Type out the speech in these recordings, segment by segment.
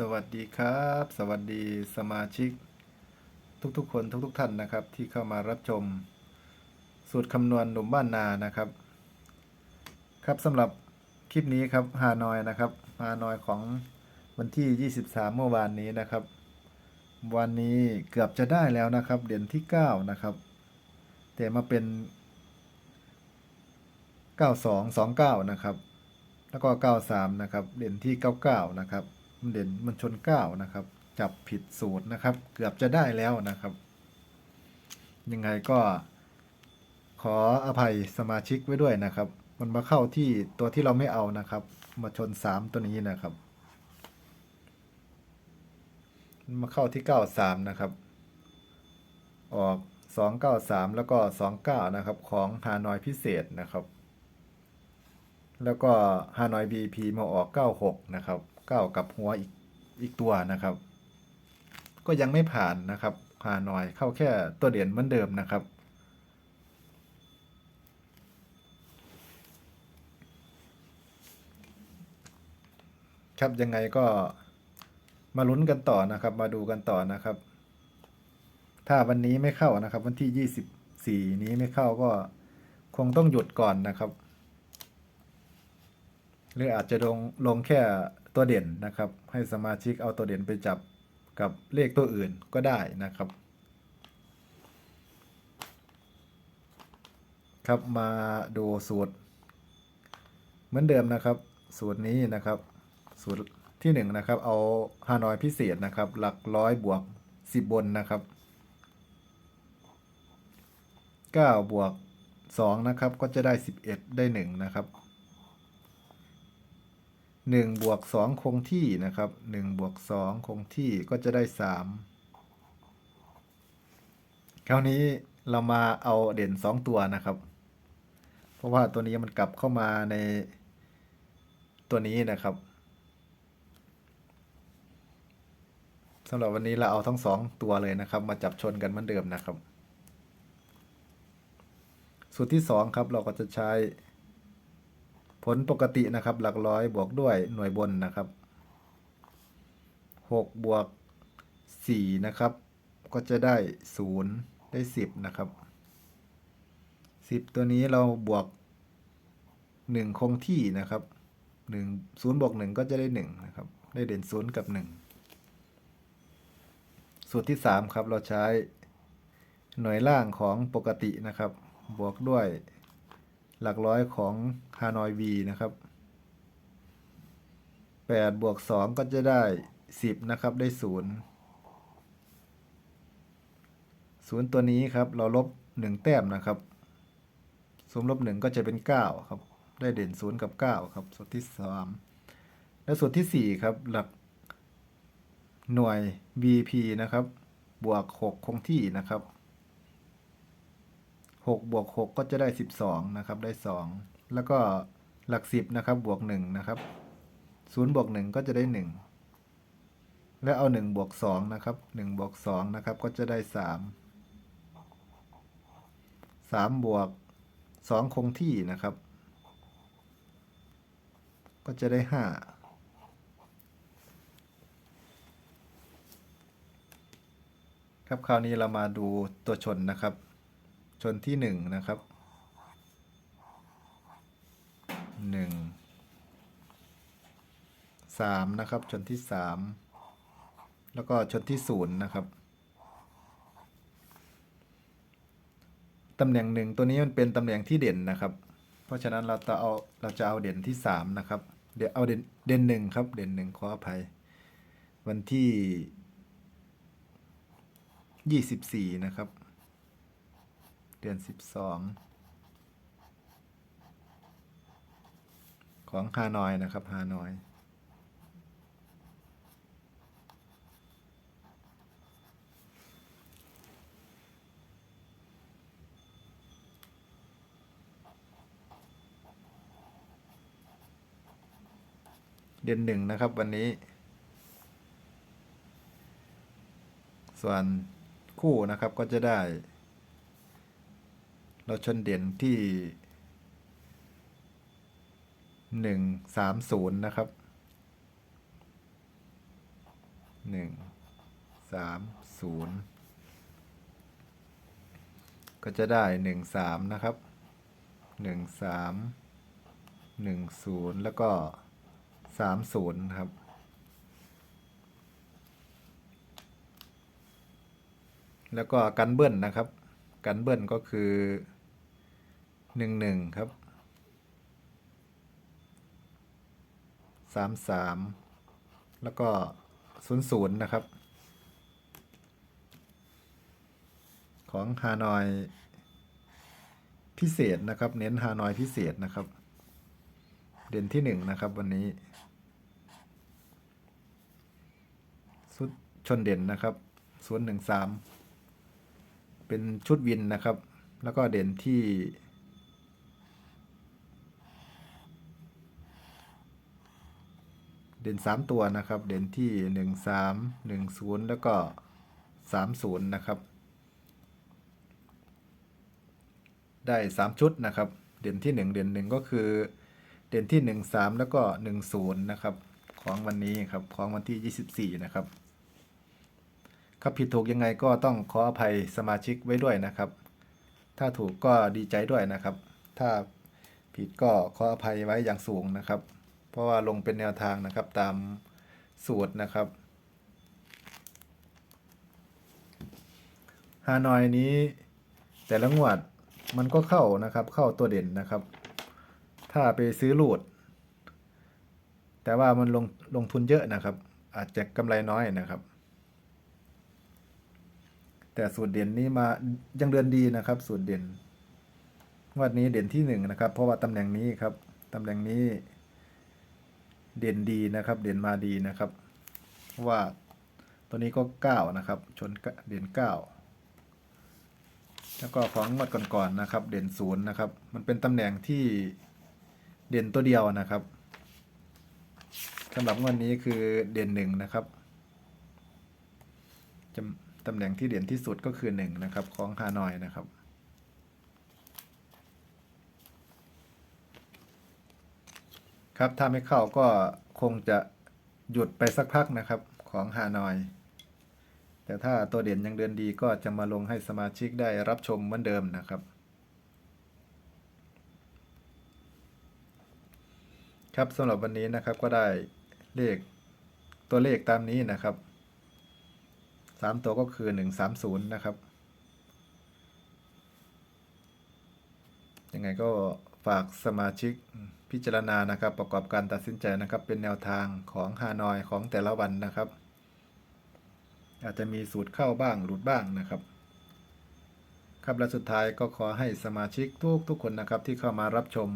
สวัสดีครับ สวัสดีสมาชิก ทุกๆ คนทุกๆ ท่านนะครับ ที่เข้ามารับชม สูตรคำนวณหนุ่มบ้านนานะครับ ครับสำหรับคลิปนี้ครับฮานอยนะครับฮานอยของวันที่ 23 เมื่อวานนี้นะครับ วันนี้เกือบจะได้แล้วนะครับเดือนที่ 9 นะครับ แต่มาเป็น 9229 นะครับ แล้วก็ 93 นะครับเด่นที่ 99 นะครับ มันเด่นมันชน9นะครับ จับผิดสูตรนะครับ เกือบจะได้แล้วนะครับ ยังไงก็ ขออภัยสมาชิกไว้ด้วยนะครับ มันมาเข้าที่ตัวที่เราไม่เอานะครับ มาชน3ตัวนี้นะครับ มาเข้าที่93นะครับ ออก293แล้วก็29นะครับ ของฮานอยพิเศษนะครับแล้วก็ฮานอย BP มาออก 96 นะครับ 9กับหัวอีกอีกตัวนะครับ ก็ยังไม่ผ่านนะครับฮานอยเข้าแค่ตัวเด่นเหมือนเดิมนะครับ ครับยังไงก็มาลุ้นกันต่อนะครับ มาดูกันต่อนะครับ ถ้าวันนี้ไม่เข้านะครับ วันที่24นี้ไม่เข้าก็คงต้องหยุดก่อนนะครับ หรืออาจจะลงลงแค่ ตัวเด่นนะครับ ให้สมาชิกเอาตัวเด่นไปจับกับเลขตัวอื่นก็ได้นะครับ ครับมาดูสูตร เหมือนเดิมนะครับ สูตรนี้นะครับ สูตรที่หนึ่งนะครับ เอาฮานอยพิเศษนะครับ หลักร้อยบวกสิบบนนะครับเก้าบวกสองนะครับ ก็จะได้สิบเอ็ดได้หนึ่งนะครับ หนึ่งบวกสองคงที่นะครับหนึ่งบวกสองคงที่ก็จะได้สามคราวนี้เรามาเอาเด่นสองตัวนะครับ เพราะว่าตัวนี้มันกลับเข้ามาในตัวนี้นะครับสำหรับวันนี้เราเอาทั้งสองตัวเลยนะครับ มาจับชนกันเหมือนเดิมนะครับ สูตรที่สองครับเราก็จะใช้ ผลปกตินะครับ หลักร้อยบวกด้วยหน่วยบนนะครับหกบวกสี่นะครับ ก็จะได้ศูนย์ได้สิบนะครับสิบตัวนี้เราบวกหนึ่งคงที่นะครับหนึ่งศูนย์บวกหนึ่งก็จะได้หนึ่งนะครับ ได้เด่นศูนย์กับหนึ่งสูตรที่สามครับ เราใช้หน่วยล่างของปกตินะครับ บวกด้วย หลักร้อยของฮานอย V นะครับ8บวก2ก็จะได้ 10 นะครับ ได้ 0 0 ตัวนี้ครับ เราลบ 1 แต้มนะครับศูนย์ลบ 1 ก็จะเป็น 9 ครับ ได้เด่น 0 กับ 9 ครับสูตรที่ 3 และสูตรที่ 4 ครับ หลักหน่วย VP นะครับ บวก 6 คงที่นะครับ หกบวกหกก็จะได้สิบสองนะครับได้สองแล้วก็หลักสิบนะครับบวกหนึ่งนะครับศูนย์บวกหนึ่งก็จะได้หนึ่งแล้วเอาหนึ่งบวกสองนะครับหนึ่งบวกสองนะครับก็จะได้สามสามบวกสองคงที่นะครับ ก็จะได้ห้าครับคราวนี้เรามาดูตัวชนนะครับ ชนที่หนึ่งนะครับหนึ่งสามนะครับ ชนที่สามแล้วก็ชนที่ศูนย์นะครับตำแหน่งหนึ่งตัวนี้มันเป็นตำแหน่งที่เด่นนะครับ เพราะฉะนั้นเราจะเอาเราจะเอาเด่นที่สามนะครับ เดี๋ยวเอาเด่นเด่นหนึ่งครับ เด่นหนึ่งขออภัย วันที่ยี่สิบสี่นะครับ ดือนสิบสองของฮานอยนะครับฮานอย เดือนหนึ่งนะครับวันนี้ ส่วนคู่นะครับก็จะได้ เราชนเด่นที่หนึ่งสามศูนย์นะครับหนึ่งสามศูนย์ก็จะได้หนึ่งสามนะครับหนึ่งสามหนึ่งศูนย์แล้วก็สามศูนย์ครับ แล้วก็กันเบิ้ลนะครับ กันเบิ้ลก็คือ หนึ่งหนึ่งครับสามสามแล้วก็ศูนย์ศูนย์นะครับ ของฮานอยพิเศษนะครับ เน้นฮานอยพิเศษนะครับ เด่นที่หนึ่งนะครับวันนี้สุดชนเด่นนะครับศูนย์หนึ่งสามเป็นชุดวินนะครับ แล้วก็เด่นที่ เด่นสามตัวนะครับ เด่นที่หนึ่งสามหนึ่งศูนย์แล้วก็สามศูนย์นะครับ ได้สามชุดนะครับ เด่นที่หนึ่งเด่นหนึ่งก็คือ เด่นที่หนึ่งสามแล้วก็หนึ่งศูนย์นะครับ ของวันนี้ครับ ของวันที่ยี่สิบสี่นะครับ ครับผิดถูกยังไงก็ต้องขออภัยสมาชิกไว้ด้วยนะครับ ถ้าถูกก็ดีใจด้วยนะครับ ถ้าผิดก็ขออภัยไว้อย่างสูงนะครับ เพราะว่าลงเป็นแนวทางนะครับตามสูตรนะครับฮานอยนี้ แต่ละงวดมันก็เข้านะครับ เข้าตัวเด่นนะครับ ถ้าไปซื้อลูด แต่ว่ามันลงลงทุนเยอะนะครับ อาจจะกำไรน้อยนะครับ แต่สูตรเด่นนี้มายังเดินดีนะครับ สูตรเด่นงวดนี้เด่นที่หนึ่งนะครับ เพราะว่าตำแหน่งนี้ครับตำแหน่งนี้ เด่นดีนะครับ เด่นมาดีนะครับ ว่าตัวนี้ก็เก้านะครับ ชนเด่นเก้าแล้วก็ของงวดก่อนๆนะครับ เด่นศูนย์นะครับ มันเป็นตำแหน่งที่เด่นตัวเดียวนะครับสำหรับงวดนี้คือเด่นหนึ่งนะครับตำแหน่งที่เด่นที่สุดก็คือหนึ่งนะครับของฮานอยนะครับ ครับถ้าไม่เข้าก็คงจะหยุดไปสักพักนะครับของฮานอย แต่ถ้าตัวเด่นยังเดินดีก็จะมาลงให้สมาชิกได้รับชมเหมือนเดิมนะครับ ครับสำหรับวันนี้นะครับก็ได้เลขตัวเลขตามนี้นะครับสามตัวก็คือหนึ่งสามศูนย์นะครับ ยังไงก็ฝากสมาชิกพิจารณานะครับ ประกอบการตัดสินใจนะครับ เป็นแนวทางของฮานอยของแต่ละวันนะครับ อาจจะมีสูตรเข้าบ้างหลุดบ้างนะครับ ครับและสุดท้ายก็ขอให้สมาชิกทุกทุกคนนะครับ ที่เข้ามารับชม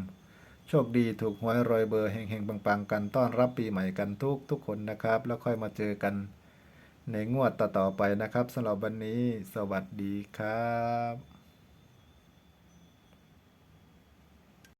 โชคดีถูกหวยรอยเบอร์เฮงๆปังๆ กันต้อนรับปีใหม่กันทุกทุกคนนะครับ แล้วค่อยมาเจอกันในงวดต่อๆไปนะครับสำหรับวันนี้ สวัสดีครับ